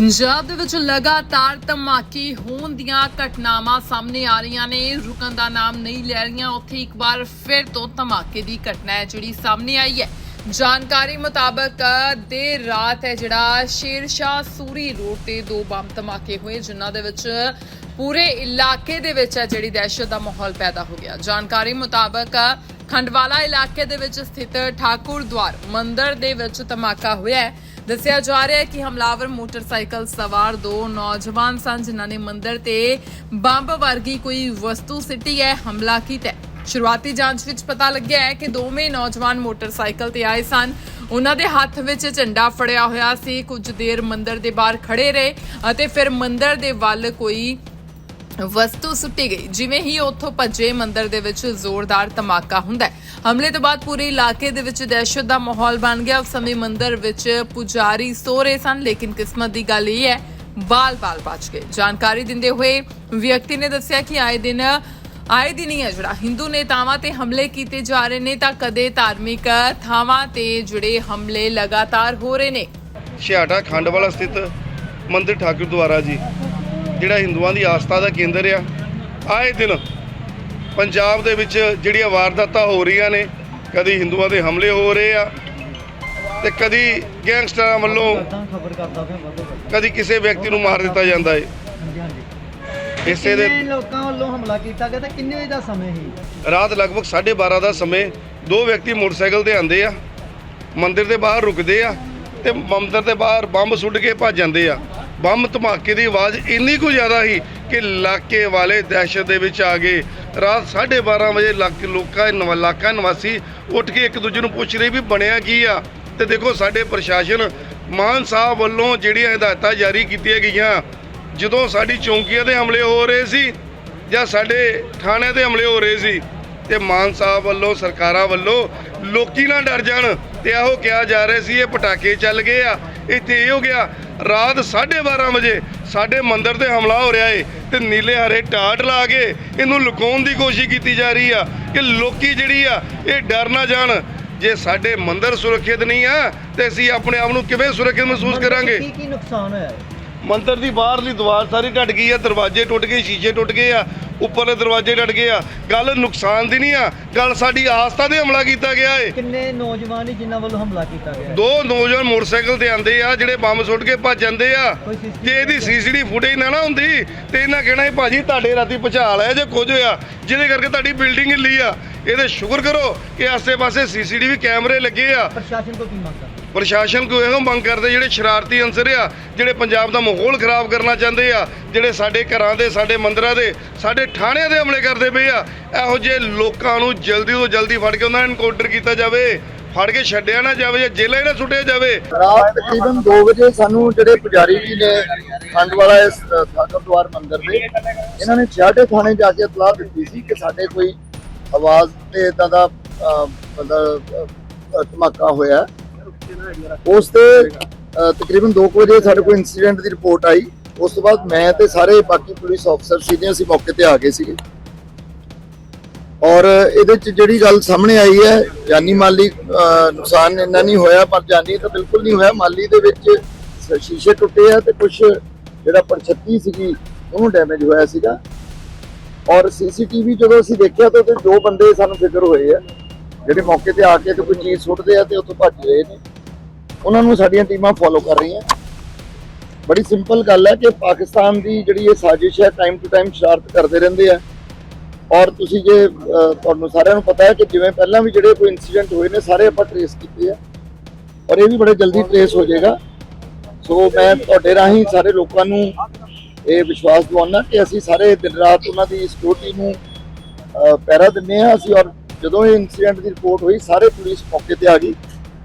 ਪੰਜਾਬ ਦੇ ਵਿੱਚ ਲਗਾਤਾਰ ਧਮਾਕੇ ਹੋਣ ਦੀਆਂ ਘਟਨਾਵਾਂ ਸਾਹਮਣੇ ਆ ਰਹੀਆਂ ਨੇ। ਰੁਕਣ ਦਾ ਨਾਮ ਨਹੀਂ ਲੈ ਰਹੀਆਂ। ਉੱਥੇ ਇੱਕ ਵਾਰ ਫਿਰ ਤੋਂ ਧਮਾਕੇ ਦੀ ਘਟਨਾ ਹੈ ਜਿਹੜੀ ਸਾਹਮਣੇ ਆਈ ਹੈ। ਜਾਣਕਾਰੀ ਮੁਤਾਬਕ, ਦੇਰ ਰਾਤ ਹੈ ਜਿਹੜਾ ਸ਼ੇਰਸ਼ਾਹ ਸੂਰੀ ਰੋਡ ਤੇ ਦੋ ਬੰਬ ਧਮਾਕੇ ਹੋਏ, ਜਿਨ੍ਹਾਂ ਦੇ ਵਿੱਚ ਪੂਰੇ ਇਲਾਕੇ ਦੇ ਵਿੱਚ ਹੈ ਜਿਹੜੀ ਦਹਿਸ਼ਤ ਦਾ ਮਾਹੌਲ ਪੈਦਾ ਹੋ ਗਿਆ। ਜਾਣਕਾਰੀ ਮੁਤਾਬਕ, ਖੰਡਵਾਲਾ ਇਲਾਕੇ ਦੇ ਵਿੱਚ ਸਥਿਤ ਠਾਕੁਰ ਦਵਾਰ ਮੰਦਿਰ ਦੇ ਵਿੱਚ ਧਮਾਕਾ ਹੋਇਆ ਹੈ। ਦੱਸਿਆ ਜਾ ਰਿਹਾ ਹੈ ਕਿ ਹਮਲਾਵਰ ਮੋਟਰਸਾਈਕਲ ਸਵਾਰ ਦੋ ਨੌਜਵਾਨ ਸਨ, ਜਿਨ੍ਹਾਂ ਨੇ ਮੰਦਿਰ ਤੇ ਬੰਬ ਵਰਗੀ ਕੋਈ ਵਸਤੂ ਸਿੱਟੀ ਹੈ, ਹਮਲਾ ਕੀਤਾ ਸ਼ੁਰੂਆਤੀ ਜਾਂਚ ਵਿੱਚ ਪਤਾ ਲੱਗਿਆ ਹੈ ਕਿ ਦੋਵੇਂ ਨੌਜਵਾਨ ਮੋਟਰਸਾਈਕਲ ਤੇ ਆਏ ਸਨ। ਉਹਨਾਂ ਦੇ ਹੱਥ ਵਿੱਚ ਝੰਡਾ ਫੜਿਆ ਹੋਇਆ ਸੀ। ਕੁਝ ਦੇਰ ਮੰਦਿਰ ਦੇ ਬਾਹਰ ਖੜੇ ਰਹੇ ਅਤੇ ਫਿਰ ਮੰਦਿਰ ਦੇ ਵੱਲ ਕੋਈ ਵਸਤੂ ਸੁੱਟੀ ਗਈ। ਜਿਵੇਂ ਹੀ ਉੱਥੋਂ ਭੱਜੇ, ਮੰਦਿਰ ਦੇ ਵਿੱਚ ਜ਼ੋਰਦਾਰ ਧਮਾਕਾ ਹੁੰਦਾ ਹੈ। ਹਮਲੇ ਤੋਂ ਬਾਅਦ ਪੂਰੇ ਇਲਾਕੇ ਦੇ ਵਿੱਚ ਦਹਿਸ਼ਤ ਦਾ ਮਾਹੌਲ ਬਣ ਗਿਆ। ਉਸ ਸਮੇਂ ਮੰਦਿਰ ਵਿੱਚ ਪੁਜਾਰੀ ਸੋ ਰਹੇ ਸਨ, ਲੇਕਿਨ ਕਿਸਮਤ ਦੀ ਗੱਲ ਇਹ ਹੈ, ਬਾਲ-ਬਾਲ ਬਚ ਗਏ। ਜਾਣਕਾਰੀ ਦਿੰਦੇ ਹੋਏ ਵਿਅਕਤੀ ਨੇ ਦੱਸਿਆ ਕਿ ਆਏ ਦਿਨ ਆਏ ਦਿਨ ਹੀ ਜਿਹੜਾ ਹਿੰਦੂ ਨੇਤਾਵਾਂ ਤੇ ਹਮਲੇ ਕੀਤੇ ਜਾ ਰਹੇ ਨੇ, ਤਾਂ ਕਦੇ ਧਾਰਮਿਕ ਥਾਵਾਂ ਤੇ ਜਿਹੜੇ ਹਮਲੇ ਲਗਾਤਾਰ ਹੋ ਰਹੇ ਨੇ। ਛਿਆਟਾ ਖੰਡ ਸਥਿਤ ਮੰਦਿਰ ਠਾਕੁਰ ਦੁਆਰਾ ਜੀ। ਜਿਹੜਾ ਹਿੰਦੂਆਂ ਦੀ ਆਸਥਾ ਦਾ ਕੇਂਦਰ ਆ ਆਏ ਦਿਨ ਪੰਜਾਬ ਦੇ ਵਿੱਚ ਜਿਹੜੀਆਂ ਵਾਰਦਾਤਾਂ ਹੋ ਰਹੀਆਂ ਨੇ ਕਦੀ ਹਿੰਦੂਆਂ ਦੇ ਹਮਲੇ ਹੋ ਰਹੇ ਆ ਤੇ ਕਦੀ ਗੈਂਗਸਟਰਾਂ ਵੱਲੋਂ ਕਦੀ ਕਿਸੇ ਵਿਅਕਤੀ ਨੂੰ ਮਾਰ ਦਿੱਤਾ ਜਾਂਦਾ ਹਾਂਜੀ ਇਸੇ ਦੇ ਲੋਕਾਂ ਵੱਲੋਂ ਹਮਲਾ ਕੀਤਾ ਗਿਆ ਤੇ ਕਿੰਨੇ ਵਜੇ ਦਾ ਸਮੇਂ ਸੀ? ਰਾਤ ਲਗਭਗ 12:30 ਦਾ ਸਮੇਂ ਦੋ ਵਿਅਕਤੀ ਮੋਟਰਸਾਈਕਲ ਤੇ ਆਂਦੇ ਆ ਮੰਦਿਰ ਦੇ ਬਾਹਰ ਰੁਕਦੇ ਆ ਤੇ ਮੰਦਿਰ ਦੇ ਬਾਹਰ ਬੰਬ ਸੁੱਟ ਕੇ ਭੱਜ ਜਾਂਦੇ ਆ। ਬੰਬ ਧਮਾਕੇ ਦੀ ਆਵਾਜ਼ ਇੰਨੀ ਕੁ ਜ਼ਿਆਦਾ ਸੀ ਕਿ ਇਲਾਕੇ ਵਾਲੇ ਦਹਿਸ਼ਤ ਦੇ ਵਿੱਚ ਆ ਗਏ। ਰਾਤ 12:30 ਵਜੇ ਲੱਕ ਲੋਕਾਂ ਨਵ ਇਲਾਕਾ ਨਿਵਾਸੀ ਉੱਠ ਕੇ ਇੱਕ ਦੂਜੇ ਨੂੰ ਪੁੱਛ ਰਹੇ ਵੀ ਬਣਿਆ ਕੀ ਆ? ਤੇ ਦੇਖੋ ਸਾਡੇ ਪ੍ਰਸ਼ਾਸਨ ਮਾਨ ਸਾਹਿਬ ਵੱਲੋਂ ਜਿਹੜੀਆਂ ਹਦਾਇਤਾਂ ਜਾਰੀ ਕੀਤੀਆਂ ਗਈਆਂ, ਜਦੋਂ ਸਾਡੀ ਚੌਂਕੀਆਂ ਦੇ ਹਮਲੇ ਹੋ ਰਹੇ ਸੀ ਜਾਂ ਸਾਡੇ ਥਾਣਿਆਂ ਤੇ ਹਮਲੇ ਹੋ ਰਹੇ ਸੀ, ਤੇ ਮਾਨ ਸਾਹਿਬ ਵੱਲੋਂ, ਸਰਕਾਰਾਂ ਵੱਲੋਂ ਲੋਕੀ ਨਾ ਡਰ ਜਾਣ ਤੇ ਆਹੋ ਕਿਹਾ ਜਾ ਰਿਹਾ ਸੀ, ਇਹ ਪਟਾਕੇ ਚੱਲ ਗਏ ਆ, ਇੱਥੇ ਇਹ ਹੋ ਗਿਆ। ਰਾਤ 12:30 ਵਜੇ ਸਾਡੇ ਮੰਦਿਰ ਤੇ ਹਮਲਾ ਹੋ ਰਿਹਾ ਏ ਤੇ ਨੀਲੇ ਹਰੇ ਟਾਟ ਲਾ ਕੇ ਇਹਨੂੰ ਲੁਕਾਉਣ ਦੀ ਕੋਸ਼ਿਸ਼ ਕੀਤੀ ਜਾ ਰਹੀ ਆ ਕਿ ਲੋਕੀ ਜਿਹੜੀ ਆ ਇਹ ਡਰ ਨਾ ਜਾਣ ਜੇ ਸਾਡੇ ਮੰਦਿਰ ਸੁਰੱਖਿਅਤ ਨਹੀਂ ਆ ਤੇ ਅਸੀਂ ਆਪਣੇ ਆਪ ਨੂੰ ਕਿਵੇਂ ਸੁਰੱਖਿਅਤ ਮਹਿਸੂਸ ਕਰਾਂਗੇ ਕੀ ਕੀ ਨੁਕਸਾਨ ਹੋਇਆ ਹੈ? ਮੰਦਿਰ ਦੀ ਬਾਹਰਲੀ ਦੀਵਾਰ ਸਾਰੀ ਟੱਟ ਗਈ ਆ ਦਰਵਾਜ਼ੇ ਟੁੱਟ ਗਏ ਸ਼ੀਸ਼ੇ ਟੁੱਟ ਗਏ ਆ ਉੱਪਰਲੇ ਦਰਵਾਜ਼ੇ ਟੱਟ ਗਏ ਆ। ਗੱਲ ਨੁਕਸਾਨ ਦੀ ਨਹੀਂ ਆ ਗੱਲ ਸਾਡੀ ਆਸਥਾ ਤੇ ਹਮਲਾ ਕੀਤਾ ਗਿਆ ਏ। ਕਿੰਨੇ ਨੌਜਵਾਨ ਸੀ ਜਿਨ੍ਹਾਂ ਵੱਲੋਂ ਹਮਲਾ ਕੀਤਾ ਗਿਆ? ਹੈ? ਦੋ ਨੌਜਵਾਨ ਮੋਟਰਸਾਈਕਲ ਤੇ ਆਂਦੇ ਆ ਜਿਹੜੇ ਬੰਬ ਸੁੱਟ ਕੇ ਭੱਜ ਜਾਂਦੇ ਆ। ਜੇ ਇਹਦੀ ਸੀਸੀਟੀ ਫੁਟੇਜ ਨਾ ਨਾ ਹੁੰਦੀ ਤੇ ਇਹਨਾਂ ਕਹਿਣਾ ਸੀ ਭਾਜੀ ਤੁਹਾਡੇ ਰਾਤੀ ਭੁਚਾਲ ਆਇਆ ਜੇ ਕੁਝ ਹੋਇਆ ਜਿਹਦੇ ਕਰਕੇ ਤੁਹਾਡੀ ਬਿਲਡਿੰਗ ਹਿੱਲੀ ਆ। ਇਹਦੇ ਸ਼ੁਕਰ ਕਰੋ ਕਿ ਆਸੇ-ਪਾਸੇ ਸੀਸੀਟੀਵੀ ਕੈਮਰੇ ਲੱਗੇ ਆ। ਪ੍ਰਸ਼ਾਸਨ ਤੋਂ ਕੀ ਮੰਗ ਕਰਦੇ? ਪ੍ਰਸ਼ਾਸਨ ਕੋ ਇਹੋ ਮੰਗ ਕਰਦੇ ਜਿਹੜੇ ਸ਼ਰਾਰਤੀ ਅੰਸਰ ਆ, ਜਿਹੜੇ ਪੰਜਾਬ ਦਾ ਮਾਹੌਲ ਖਰਾਬ ਕਰਨਾ ਚਾਹੁੰਦੇ ਆ, ਜਿਹੜੇ ਸਾਡੇ ਘਰਾਂ ਦੇ, ਸਾਡੇ ਮੰਦਰਾਂ ਦੇ, ਸਾਡੇ ਥਾਣਿਆਂ ਦੇ ਹਮਲੇ ਕਰਦੇ ਪਏ ਆ, ਇਹੋ ਜਿਹੇ ਲੋਕਾਂ ਨੂੰ ਜਲਦੀ ਤੋਂ ਜਲਦੀ ਫੜ ਕੇ ਉਹਨਾਂ ਨੂੰ ਐਨਕਾਊਂਟਰ ਕੀਤਾ ਜਾਵੇ, ਫੜ ਕੇ ਛੱਡਿਆ ਨਾ ਜਾਵੇ ਜਾਂ ਜੇਲ੍ਹਾਂ 'ਚ ਨਾ ਸੁੱਟਿਆ ਜਾਵੇ। ਰਾਤ ਤਕਰੀਬਨ 2 ਵਜੇ ਸਾਨੂੰ ਜਿਹੜੇ ਪੁਜਾਰੀ ਜੀ ਨੇ ਖੰਡ ਇਸ ਠਾਕਰ ਮੰਦਿਰ ਦੇ, ਇਹਨਾਂ ਨੇ ਛਾਟੇ ਥਾਣੇ ਜਾ ਕੇ ਇਤਲਾਹ ਦਿੱਤੀ ਸੀ ਕਿ ਸਾਡੇ ਕੋਈ ਆਵਾਜ਼ ਤੇ ਇਦਾਂ ਦਾ ਮਤਲਬ ਧਮਾਕਾ ਹੋਇਆ। ਉਸ ਤੇ ਅਹ, ਤਕਰੀਬਨ 2 ਵਜੇ ਸਾਡੇ ਕੋਲ ਇਨਸੀਡੈਂਟ ਦੀ ਰਿਪੋਰਟ ਆਈ। ਉਸ ਤੋਂ ਬਾਅਦ ਮੈਂ ਤੇ ਸਾਰੇ ਬਾਕੀ ਪੁਲਿਸ ਅਫਸਰ ਸੀਗੇ ਅਸੀਂ ਮੌਕੇ ਤੇ ਆ ਗਏ ਸੀਗੇ। ਔਰ ਇਹਦੇ ਚ ਜਿਹੜੀ ਗੱਲ ਸਾਹਮਣੇ ਆਈ ਹੈ ਜਾਨੀ ਮਾਲੀ ਅਹ, ਨੁਕਸਾਨ ਇੰਨਾ ਨਹੀਂ ਹੋਇਆ ਪਰ ਜਾਨੀ ਤਾਂ ਬਿਲਕੁਲ ਨਹੀਂ ਹੋਇਆ। ਮਾਲੀ ਦੇ ਵਿੱਚ ਸ- ਸ਼ੀਸ਼ੇ ਟੁੱਟੇ ਆ ਤੇ ਕੁਝ ਜਿਹੜਾ ਪਰਛੱਤੀ ਸੀਗੀ ਉਹਨੂੰ ਡੈਮੇਜ ਹੋਇਆ ਸੀਗਾ। ਔਰ ਸੀਸੀਟੀਵੀ ਜਦੋਂ ਅਸੀਂ ਦੇਖਿਆ ਤਾਂ ਉਹਦੇ ਦੋ ਬੰਦੇ ਸਾਨੂੰ ਫਿਕਰ ਹੋਏ ਆ। ਜਿਹੜੇ ਮੌਕੇ ਤੇ ਆ ਕੇ ਤੇ ਕੋਈ ਚੀਜ਼ ਸੁੱਟਦੇ ਆ ਤੇ ਉੱਥੋਂ ਭੱਜ ਰਹੇ ਨੇ। ਉਹਨਾਂ ਨੂੰ ਸਾਡੀਆਂ ਟੀਮਾਂ ਫੋਲੋ ਕਰ ਰਹੀਆਂ। ਬੜੀ ਸਿੰਪਲ ਗੱਲ ਹੈ ਕਿ ਪਾਕਿਸਤਾਨ ਦੀ ਜਿਹੜੀ ਇਹ ਸਾਜ਼ਿਸ਼ ਹੈ ਟਾਈਮ ਟੂ ਟਾਈਮ ਸ਼ਰਾਰਤ ਕਰਦੇ ਰਹਿੰਦੇ ਆ। ਔਰ ਤੁਸੀਂ ਜੇ ਤੁਹਾਨੂੰ ਸਾਰਿਆਂ ਨੂੰ ਪਤਾ ਹੈ ਕਿ ਜਿਵੇਂ ਪਹਿਲਾਂ ਵੀ ਜਿਹੜੇ ਕੋਈ ਇਨਸੀਡੈਂਟ ਹੋਏ ਨੇ, ਸਾਰੇ ਆਪਾਂ ਟਰੇਸ ਕੀਤੇ ਆ। ਔਰ ਇਹ ਵੀ ਬੜੇ ਜਲਦੀ ਟਰੇਸ ਹੋ ਜਾਏਗਾ। ਸੋ ਮੈਂ ਤੁਹਾਡੇ ਰਾਹੀਂ ਸਾਰੇ ਲੋਕਾਂ ਨੂੰ ਇਹ ਵਿਸ਼ਵਾਸ ਦਿਵਾਉਣਾ ਕਿ ਅਸੀਂ ਸਾਰੇ ਦਿਨ ਰਾਤ ਉਹਨਾਂ ਦੀ ਸਿਕਿਉਰਿਟੀ ਨੂੰ ਪਹਿਰਾ ਦਿੰਦੇ ਆ ਅਸੀਂ। ਔਰ ਜਦੋਂ ਇਹ ਇਨਸੀਡੈਂਟ ਦੀ ਰਿਪੋਰਟ ਹੋਈ, ਸਾਰੇ ਪੁਲਿਸ ਮੌਕੇ ਤੇ ਆ ਗਈ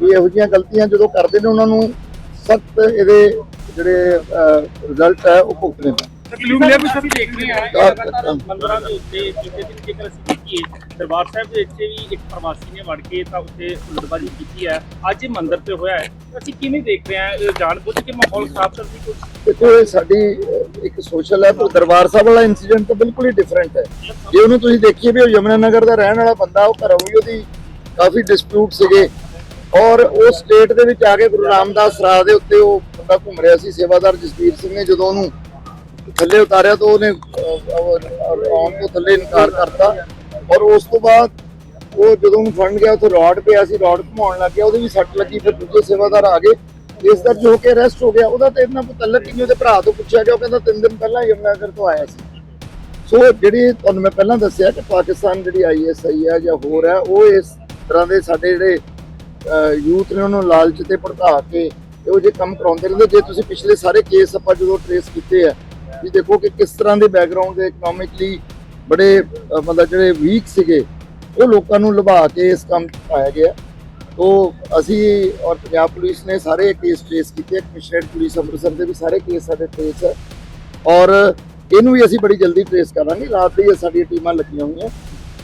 ਵੀ ਇਹੋ ਜਿਹੀਆਂ ਗਲਤੀਆਂ ਜਦੋਂ ਕਰਦੇ ਨੇ ਉਹਨਾਂ ਨੂੰ ਸਖਤ ਇਹਦੇ ਜਿਹੜੇ ਰਿਜ਼ਲਟ ਹੈ ਉਹ ਭੁਗਤਣੇ ਪੈਣ। ਕਲੂ ਮਿਲਿਆ ਵੀ ਅਸੀਂ ਦੇਖ ਰਹੇ ਹਾਂ ਤਾਂ- ਲਗਾਤਾਰ ਮੰਦਰਾਂ ਦੇ ਉੱਤੇ ਜਿੱਤੇ ਦਿਨ ਜੇਕਰ ਅਸੀਂ ਦੇਖੀਏ ਦਰਬਾਰ ਸਾਹਿਬ ਦੇ ਵਿੱਚ ਵੀ ਇੱਕ ਪ੍ਰਵਾਸੀ ਨੇ ਵੜ ਕੇ ਤਾਂ ਉੱਤੇ ਹੁਲੜਬਾਜ਼ੀ ਕੀਤੀ ਹੈ। ਅੱਜ ਇਹ ਮੰਦਿਰ ਤੇ ਹੋਇਆ ਹੈ। ਅਸੀਂ ਕਿਵੇਂ ਦੇਖ ਰਹੇ ਹਾਂ ਇਹ ਜਾਣਬੁੱਝ ਕੇ ਮਾਹੌਲ ਖਰਾਬ ਕਰਨ ਦੀ ਕੋਸ਼ਿਸ਼ ਦੇਖੋ ਇਹ ਸਾਡੀ ਅਹ, ਇੱਕ ਸੋਸ਼ਲ ਹੈ ਪਰ ਦਰਬਾਰ ਸਾਹਿਬ ਵਾਲਾ ਇਨਸੀਡੈਂਟ ਤਾਂ ਬਿਲਕੁਲ ਹੀ ਡਿਫਰੈਂਟ ਹੈ। ਜੇ ਉਹਨੂੰ ਤੁਸੀਂ ਦੇਖੀਏ ਵੀ ਉਹ ਯਮਨਾ ਨਗਰ ਦਾ ਰਹਿਣ ਵਾਲਾ ਬੰਦਾ ਉਹ ਘਰੋਂ ਵੀ ਉਹਦੀ ਕਾਫੀ ਡਿਸਪਿਊਟ ਸੀਗੇ। ਔਰ ਉਹ ਸਟੇਟ ਦੇ ਵਿੱਚ ਆ ਕੇ ਗੁਰੂ ਰਾਮਦਾਸ ਰਾਹ ਦੇ ਉੱਤੇ ਉਹ ਬੰਦਾ ਘੁੰਮ ਰਿਹਾ ਸੀ, ਸੇਵਾਦਾਰ ਜਸਵੀਰ ਸਿੰਘ ਨੇ ਜਦੋਂ ਉਹਨੂੰ ਥੱਲੇ ਉਤਾਰਿਆ ਤਾਂ ਉਹਨੇ ਆਉਣ ਤੋਂ ਥੱਲੇ ਇਨਕਾਰ ਕਰਤਾ ਔਰ ਉਸ ਤੋਂ ਬਾਅਦ ਉਹ ਜਦੋਂ ਉਹਨੂੰ ਫੜਨ ਗਿਆ, ਉੱਥੇ ਰੋਡ ਪਿਆ ਸੀ, ਰੋਡ ਘੁਮਾਉਣ ਲੱਗ ਗਿਆ, ਉਹਦੇ ਵੀ ਸੱਟ ਲੱਗੀ, ਫਿਰ ਦੂਜੇ ਸੇਵਾਦਾਰ ਆ ਗਏ, ਇਸ ਦਰਜ ਹੋ ਕੇ ਅਰੈਸਟ ਹੋ ਗਿਆ। ਉਹਦਾ ਤੇ ਇਹਨਾਂ ਮੁਤਲਕ ਨਹੀਂ ਉਹਦੇ ਭਰਾ ਤੋਂ ਪੁੱਛਿਆ ਗਿਆ, ਉਹ ਕਹਿੰਦਾ ਤਿੰਨ ਦਿਨ ਪਹਿਲਾਂ ਯਮਨਾਗਰ ਤੋਂ ਆਇਆ ਸੀ। ਸੋ ਜਿਹੜੀ ਤੁਹਾਨੂੰ ਮੈਂ ਪਹਿਲਾਂ ਦੱਸਿਆ ਕਿ ਪਾਕਿਸਤਾਨ ਜਿਹੜੀ ਆਈਐਸਆਈ ਹੈ ਜਾਂ ਹੋਰ ਹੈ, ਉਹ ਇਸ ਤਰ੍ਹਾਂ ਦੇ ਸਾਡੇ ਜਿਹੜੇ ਯੂਥ ਨੇ ਉਹਨਾਂ ਨੂੰ ਲਾਲਚ ਤੇ ਭੜਕਾ ਕੇ ਇਹੋ ਜਿਹੇ ਕੰਮ ਕਰਾਉਂਦੇ ਰਹਿੰਦੇ। ਜੇ ਤੁਸੀਂ ਪਿਛਲੇ ਸਾਰੇ ਕੇਸ ਆਪਾਂ ਜਦੋਂ ਟ੍ਰੇਸ ਕੀਤੇ ਆ, ਵੀ ਦੇਖੋ ਕਿ ਕਿਸ ਤਰ੍ਹਾਂ ਦੇ ਬੈਕਗ੍ਰਾਉਂਡ ਦੇ ਇਕਨੋਮਿਕਲੀ ਬੜੇ ਮਤਲਬ ਜਿਹੜੇ ਵੀਕ ਸੀਗੇ, ਉਹ ਲੋਕਾਂ ਨੂੰ ਲੁਭਾ ਕੇ ਇਸ ਕੰਮ 'ਚ ਪਾਇਆ ਗਿਆ। ਤੋ ਅਸੀਂ ਔਰ ਪੰਜਾਬ ਪੁਲਿਸ ਨੇ ਸਾਰੇ ਕੇਸ ਟ੍ਰੇਸ ਕੀਤੇ ਕਮਿਸ਼ਨਰੇਟ ਪੁਲਿਸ ਅੰਮ੍ਰਿਤਸਰ ਦੇ ਵੀ ਸਾਰੇ ਕੇਸ ਸਾਡੇ ਟ੍ਰੇਸ ਹੈ ਔਰ ਇਹਨੂੰ ਵੀ ਅਸੀਂ ਬੜੀ ਜਲਦੀ ਟ੍ਰੇਸ ਕਰਾਂਗੇ। ਰਾਤ ਦੀ ਸਾਡੀਆਂ ਟੀਮਾਂ ਲੱਗੀਆਂ ਹੋਈਆਂ।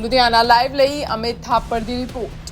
ਲੁਧਿਆਣਾ ਲਾਈਵ ਲਈ ਅਮਿਤ ਥਾਪੜ ਦੀ ਰਿਪੋਰਟ।